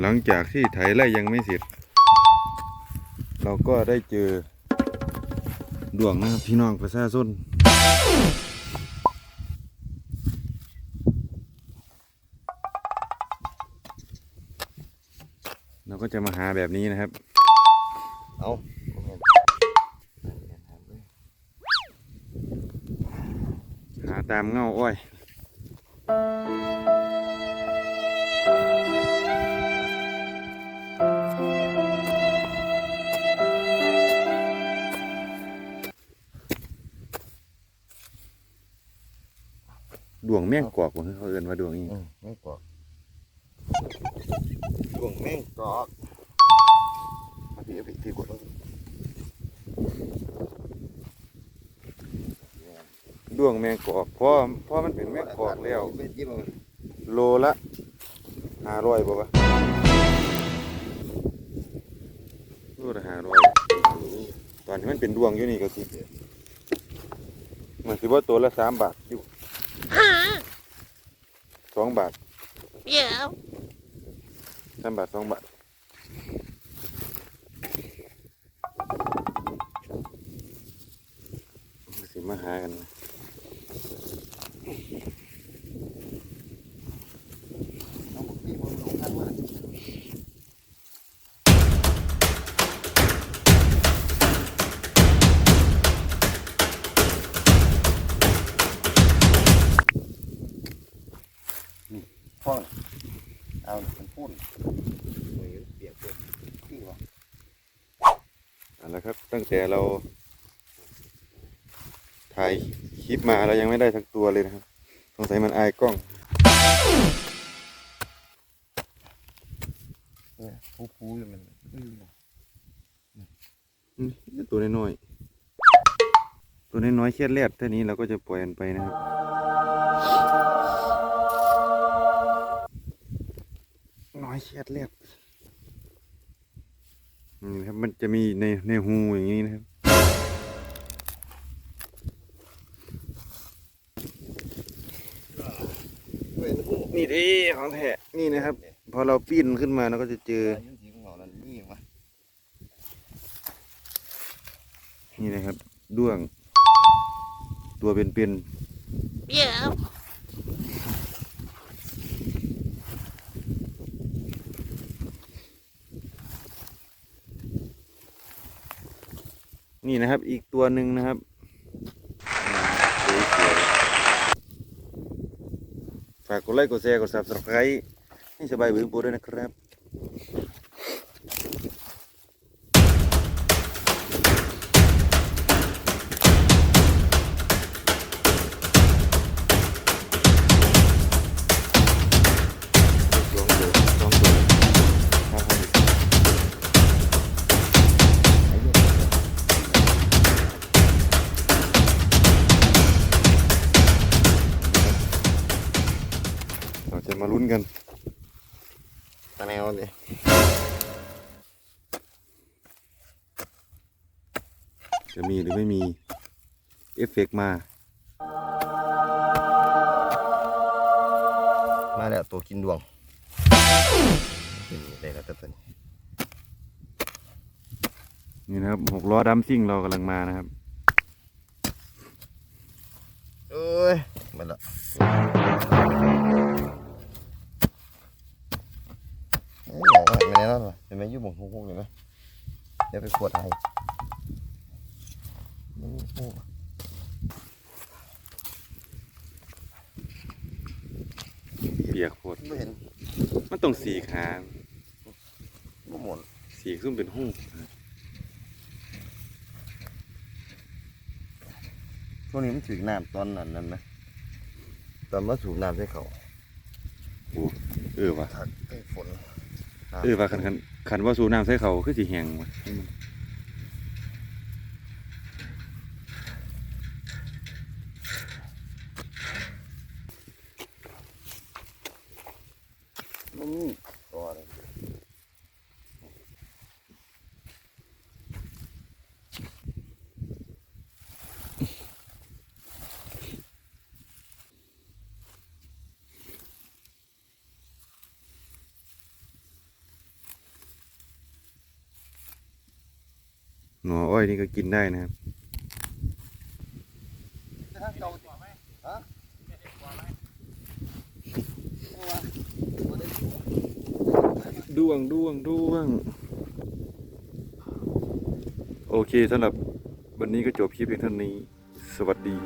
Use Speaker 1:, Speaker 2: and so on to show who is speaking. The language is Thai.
Speaker 1: หลังจากที่ไถไร่ยังไม่เสร็จ เราก็ได้เจอดวงนะครับพี่น้องประชาชนเราก็จะมาหาแบบนี้นะครับ
Speaker 2: เอา
Speaker 1: หาตามเงาอ้อย ดวงแม่งกอกผมเขาเอินว่าดวงนี้
Speaker 2: อืมแม่งกอกดวงแม่งกอกมาพี่พี่พี่กดลง
Speaker 1: ดวงแมงกอกเพราะเพราะมันเป็นแมงกอกแล้ว
Speaker 2: เป็นยี่ห้อ
Speaker 1: โลละห้าร้อยป่ะโลละห้าร้อยตอนที่มันเป็นดวงอยู่นี่ก็สิมันสิว่าตัวละสามบาทอยู่ส องบาท
Speaker 3: Yeah.
Speaker 1: สามบาทสองบาทสิมาหากันนะ
Speaker 2: น้ พ่อเอามันพูดเฮ้ยเปียกเลยพี่วะ
Speaker 1: เอาละครับ ตั้งแต่เราถ่ายคลิปมาเรายังไม่ได้ทักตัวเลยนะครับ สงสัยมันอายกล้อง
Speaker 2: เนี่ยผู้ผู้ๆมันอืม
Speaker 1: อืมตัวน้อยๆตัวน้อยๆเครียดแรดเท่านี้เราก็จะปล่อยมันไปนะครับ น้อยเครียดแรดนี่นะครับมันจะมีในในหูอย่างนี้นะครับ
Speaker 2: เฮ้ยมันพูด
Speaker 1: นี่ที่ของแท้นี่นะครับ พอเราปิ้นขึ้นมาเราก็จะเจอ
Speaker 2: อายุสีของเรานั่นนี่วะ
Speaker 1: นี่นะครับด้วง ตัวเป็น
Speaker 3: Yeah.
Speaker 1: ๆ นี่นะครับอีกตัวหนึ่งนะครับฝากกดไลค์กดแชร์กด subscribe ให้สบายบืนปูด้วยนะครับ มาลุ้นกัน
Speaker 2: ตาแนวเลย
Speaker 1: จะมีหรือไม่มี เอฟเฟกต์มา
Speaker 2: มาแล้วตัวกินดวงเป็นได้แล้วแต่ตอนนี้
Speaker 1: นี่นะครับหกล้อดัมซิ่งเรากำลังมานะครับ
Speaker 2: เอ้ยมาแล้ว มอยุ่หมองหกๆเห็นไหมเดี๋ยวไปขวดไอมันมีหู
Speaker 1: เปียกโคตร
Speaker 2: ไม่เห็น
Speaker 1: มันต้องสีขา
Speaker 2: บ่หมด
Speaker 1: สีซุ่มเป็นหู้
Speaker 2: ช่วงนี้มันถึงน้ำตอนนั้นนั่นไหมตอนมาสูบน้ำใส่เขา
Speaker 1: เออว่ะ
Speaker 2: ถักไอ้ฝน
Speaker 1: เออว่าคันคัน คันว่าสูน้ำใส่เขาคือสีแหงว่ะ หน่ออ้อยนี่ก็กินได้นะครับด้วงด้วงด้วง โอเคสำหรับวันนี้ก็จบคลิปเพียงเท่านี้ สวัสดี